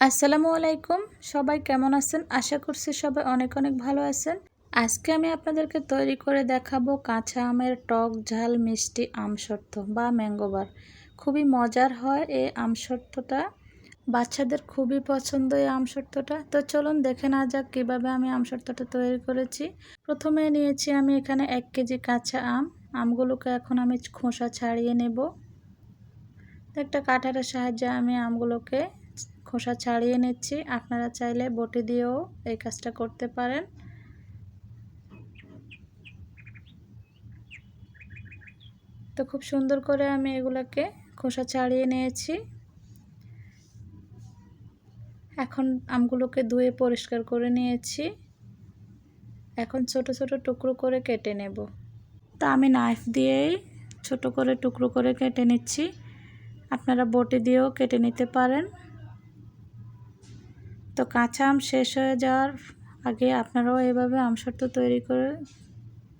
আসসালামু আলাইকুম। সবাই কেমন আছেন? আশা করছি সবাই অনেক অনেক ভালো আছেন। আজকে আমি আপনাদেরকে তৈরি করে দেখাবো কাঁচা আমের টক ঝাল মিষ্টি আমসত্ত্ব বা ম্যাঙ্গোবার খুবই মজার হয় এই আমসত্ত্বটা বাচ্চাদের খুবই পছন্দ এই আমসত্ত্বটা তো চলুন দেখে না যাক কীভাবে আমি আমসত্ত্বটা তৈরি করেছি। প্রথমে নিয়েছি আমি এখানে এক কেজি কাঁচা আম। আমগুলোকে এখন আমি খোসা ছাড়িয়ে নেব। একটা কাঠারের সাহায্যে আমি আমগুলোকে খোসা ছাড়িয়ে নিচ্ছি। আপনারা চাইলে বটি দিয়েও এই কাজটা করতে পারেন। তো খুব সুন্দর করে আমি এগুলোকে খোসা ছাড়িয়ে নিয়েছি। এখন আমগুলোকে ধুয়ে পরিষ্কার করে নিয়েছি। এখন ছোট ছোট টুকরো করে কেটে নেব। তা আমি নাইফ দিয়েই ছোট করে টুকরো করে কেটে নিচ্ছি। আপনারা বটি দিয়েও কেটে নিতে পারেন। তো কাঁচা আম শেষ হয়ে যাওয়ার আগে আপনারাও এভাবে আমসত্ব তৈরি করে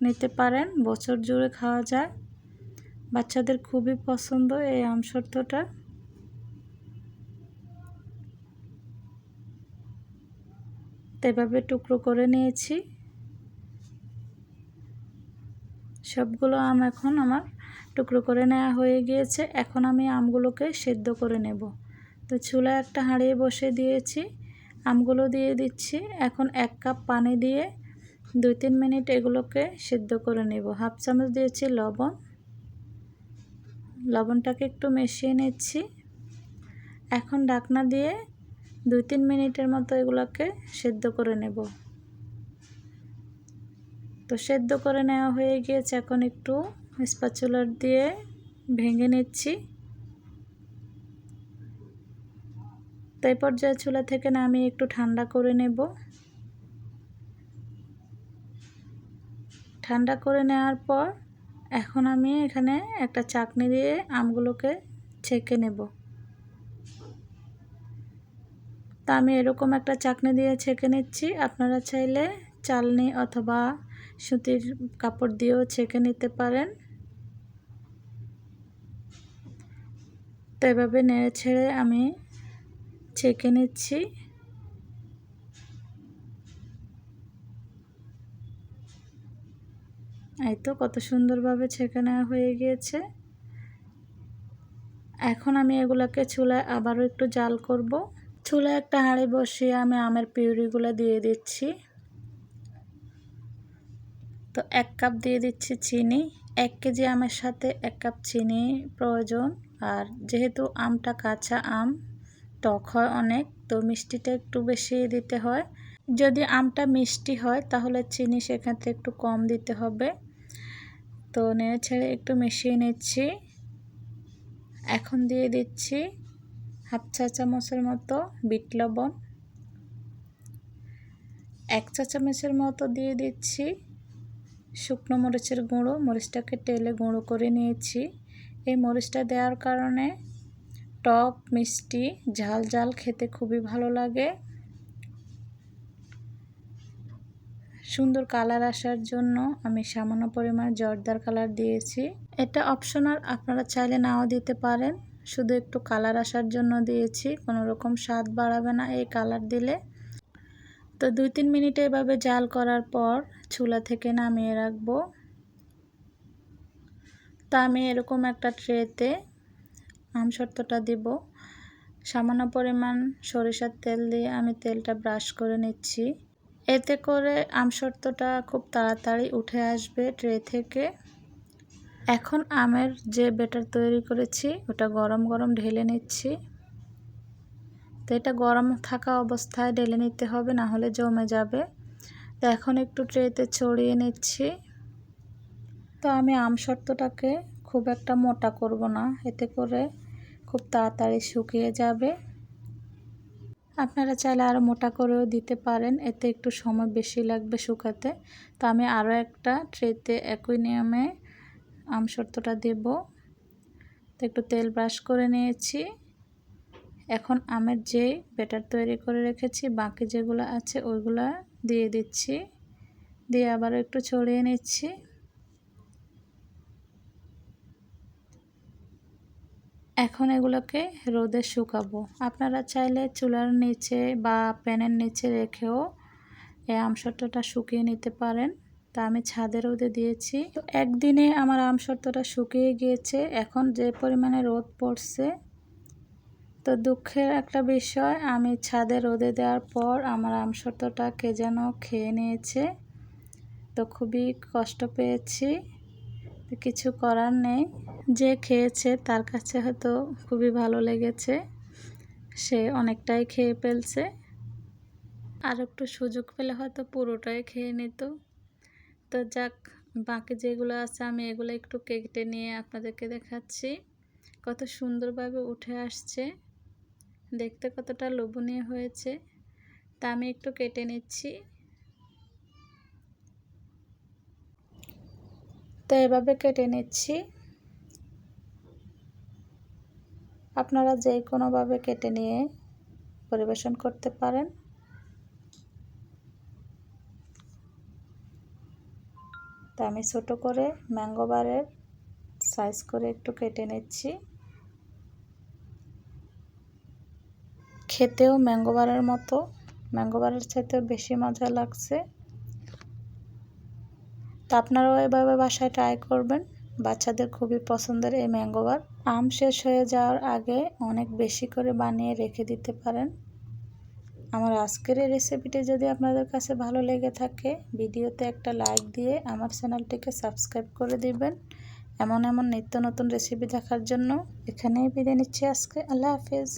নিতে পারেন। বছর জুড়ে খাওয়া যায়। বাচ্চাদের খুবই পছন্দ এই আমসত্বটা এভাবে টুকরো করে নিয়েছি। সবগুলো আম এখন আমার টুকরো করে নেওয়া হয়ে গিয়েছে। এখন আমি আমগুলোকে সেদ্ধ করে নেব। তো চুলা একটা হাঁড়িয়ে বসে দিয়েছি। আমগুলো দিয়ে দিচ্ছি। এখন এক কাপ পানি দিয়ে দুই তিন মিনিট এগুলোকে সিদ্ধ করে নেব। হাফ চামচ দিয়েছি লবণ। লবণটাকে একটু মিশিয়ে নিচ্ছি। এখন ঢাকনা দিয়ে দুই তিন মিনিটের মতো এগুলোকে সেদ্ধ করে নেব। তো সেদ্ধ করে নেওয়া হয়ে গিয়েছে। এখন একটু স্পাচুলার দিয়ে ভেঙে নিচ্ছি। তাই পর্যায়ে চুলা থেকে নামিয়ে একটু ঠান্ডা করে নেব। ঠান্ডা করে নেওয়ার পর এখন আমি এখানে একটা চাকনি দিয়ে আমগুলোকে ছেঁকে নেব। তা আমি এরকম একটা চাকনি দিয়ে ছেঁকে নিচ্ছি। আপনারা চাইলে চালনি অথবা সুতির কাপড় দিয়েও ছেঁকে নিতে পারেন। তো এভাবে নেড়ে ছেড়ে আমি ছেঁকে নিচ্ছি। এই তো কত সুন্দরভাবে ছেঁকে নেওয়া হয়ে গিয়েছে। এখন আমি এগুলাকে চুলায় আবারও একটু জাল করব। চুলায় একটা হাঁড়ি বসিয়ে আমি আমের পিউরিগুলো দিয়ে দিচ্ছি। তো এক কাপ দিয়ে দিচ্ছি চিনি। এক কেজি আমের সাথে এক কাপ চিনি প্রয়োজন। আর যেহেতু আমটা কাঁচা আম টক হয় অনেক, তো মিষ্টিটা একটু বেশি দিতে হয়। যদি আমটা মিষ্টি হয়, তাহলে চিনি সেক্ষেত্রে একটু কম দিতে হবে। তো নেড়ে ছেড়ে একটু মিশিয়ে নিচ্ছি। এখন দিয়ে দিচ্ছি হাফ চা চামচের মতো বিট লবণ। এক চা চামচের মতো দিয়ে দিচ্ছি শুকনো মরিচের গুঁড়ো। মরিচটাকে তেলে গুঁড়ো করে নিয়েছি। এই মরিচটা দেওয়ার কারণে টক, মিষ্টি, ঝাল ঝাল খেতে খুবই ভালো লাগে। সুন্দর কালার আসার জন্য আমি সামান্য পরিমাণ জর্দার কালার দিয়েছি। এটা অপশনাল আপনারা চাইলে নাও দিতে পারেন। শুধু একটু কালার আসার জন্য দিয়েছি, কোনো রকম স্বাদ বাড়াবে না এই কালার দিলে। তো দুই তিন মিনিট এভাবে জাল করার পর চুলা থেকে নামিয়ে রাখব। তা আমি এরকম একটা ট্রেতে আমসত্ত্বটা দিব। সামান্য পরিমাণ সরিষার তেল দিয়ে আমি তেলটা ব্রাশ করে নিচ্ছি। এতে করে আমসত্ত্বটা খুব তাড়াতাড়ি উঠে আসবে ট্রে থেকে। এখন আমের যে বেটার তৈরি করেছি, ওটা গরম গরম ঢেলে নিচ্ছি। তো এটা গরম থাকা অবস্থায় ঢেলে নিতে হবে, না হলে জমে যাবে। তো এখন একটু ট্রেতে ছড়িয়ে নিচ্ছি। তো আমি আমসত্ত্বটাকে খুব একটা মোটা করব না, এতে করে খুব তাড়াতাড়ি শুকিয়ে যাবে। আপনারা চাইলে আরও মোটা করেও দিতে পারেন, এতে একটু সময় বেশি লাগবে শুকাতে। তো আমি আরও একটা ট্রেতে একই নিয়মে আমসত্ত্বটা দেব। তো একটু তেল ব্রাশ করে নিয়েছি। এখন আমের যে ব্যাটার তৈরি করে রেখেছি, বাকি যেগুলো আছে ওইগুলো দিয়ে দিচ্ছি। দিয়ে আবার একটু ছড়িয়ে নিচ্ছি। এখন এগুলোকে রোদে শুকাবো। আপনারা চাইলে চুলার নিচে বা প্যানের নিচে রেখেও এই আমসত্ত্বটা শুকিয়ে নিতে পারেন। তা আমি ছাদে রোদে দিয়েছি। তো একদিনে আমার আমসত্ত্বটা শুকিয়ে গিয়েছে। এখন যে পরিমাণে রোদ পড়ছে, তো দুঃখের একটা বিষয়, আমি ছাদে রোদে দেওয়ার পর আমার আমসত্ত্বটা কে যেন খেয়ে নিয়েছে, তো খুবই কষ্ট পেয়েছি। কিছু করার নেই। যে খেয়েছে তার কাছে হয়তো খুবই ভালো লেগেছে। সে অনেকটাই খেয়ে ফেলছে। আর একটু সুযোগ পেলে হয়তো পুরোটাই খেয়ে নিত। তো যাক, বাকি যেগুলো আছে আমি এগুলো একটু কেটে নিয়ে আপনাদেরকে দেখাচ্ছি। কত সুন্দরভাবে উঠে আসছে। দেখতে কতটা লোভনীয় হয়েছে। তা আমি একটু কেটে নিচ্ছি। তো এভাবে কেটে নিচ্ছি। আপনারা যে কোনোভাবে কেটে নিয়ে পরিবেশন করতে পারেন। তা আমি ছোটো করে ম্যাঙ্গো বারের সাইজ করে একটু কেটে নিচ্ছি। খেতেও ম্যাঙ্গো বারের মতো। ম্যাঙ্গো বারের চাইতেও বেশি মজা লাগছে। তা আপনারাও এভাবে বাসায় ট্রাই করবেন। বাচ্চাদের খুবই পছন্দের এই ম্যাঙ্গোবার আম শেষ হয়ে যাওয়ার আগে অনেক বেশি করে বানিয়ে রেখে দিতে পারেন। আমার আজকের এই রেসিপিটি যদি আপনাদের কাছে ভালো লেগে থাকে, ভিডিওতে একটা লাইক দিয়ে আমার চ্যানেলটিকে সাবস্ক্রাইব করে দিবেন। এমন এমন নিত্য নতুন রেসিপি দেখার জন্য এখানেই বিদায় নিচ্ছি আজকে। আল্লাহ হাফিজ।